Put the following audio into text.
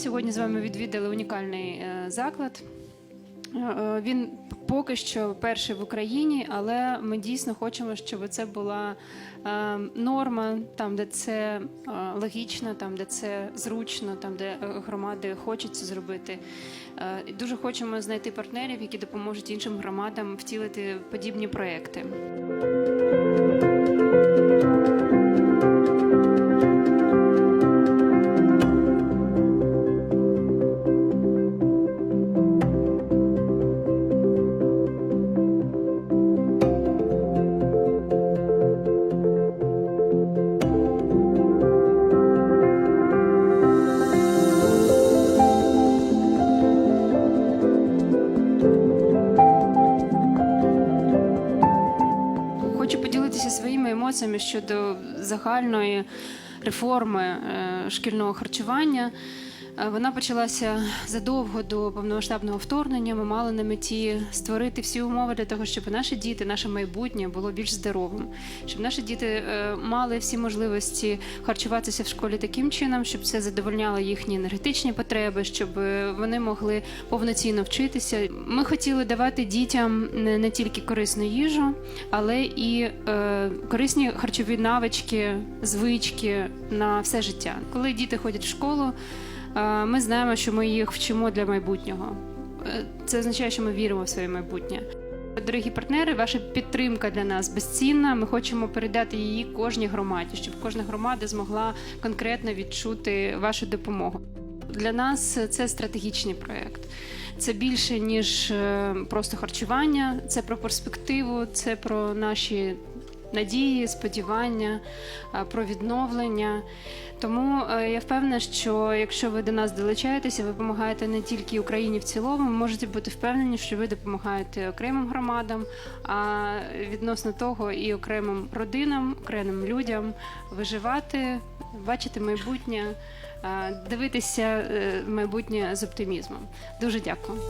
сьогодні з вами відвідали унікальний е, заклад. Е, е, Він поки що перший в Україні, але ми дійсно хочемо, щоб це була норма, там, де це логічно, там, де це зручно, там, де громади хочуть це зробити. Дуже хочемо знайти партнерів, які допоможуть іншим громадам втілити подібні проекти. Поділитися своїми емоціями щодо загальної реформи е, шкільного харчування. Е, Вона почалася задовго до повномасштабного вторгнення. Ми мали на меті створити всі умови для того, щоб наші діти, наше майбутнє було більш здоровим, щоб наші діти е, мали всі можливості харчуватися в школі таким чином, щоб це задовольняло їхні енергетичні потреби, щоб е, вони могли повноцінно вчитися. Ми хотіли давати дітям не, тільки корисну їжу, але і корисні харчові навички, звички на все життя. Коли діти ходять в школу, ми знаємо, що ми їх вчимо для майбутнього. Е, Це означає, що ми віримо в своє майбутнє. Дорогі партнери, ваша підтримка для нас безцінна. Ми хочемо передати її кожній громаді, щоб кожна громада змогла конкретно відчути вашу допомогу. Для нас це стратегічний проєкт. Це більше ніж е, просто харчування, це про перспективу, це про наші надії, сподівання, е, про відновлення. Тому е, я впевнена, що якщо ви до нас долучаєтеся, ви допомагаєте не тільки Україні в цілому, ви можете бути впевнені, що ви допомагаєте окремим громадам, а відносно того і окремим родинам, окремим людям виживати, бачити майбутнє, е, дивитися майбутнє з оптимізмом. Дуже дякую.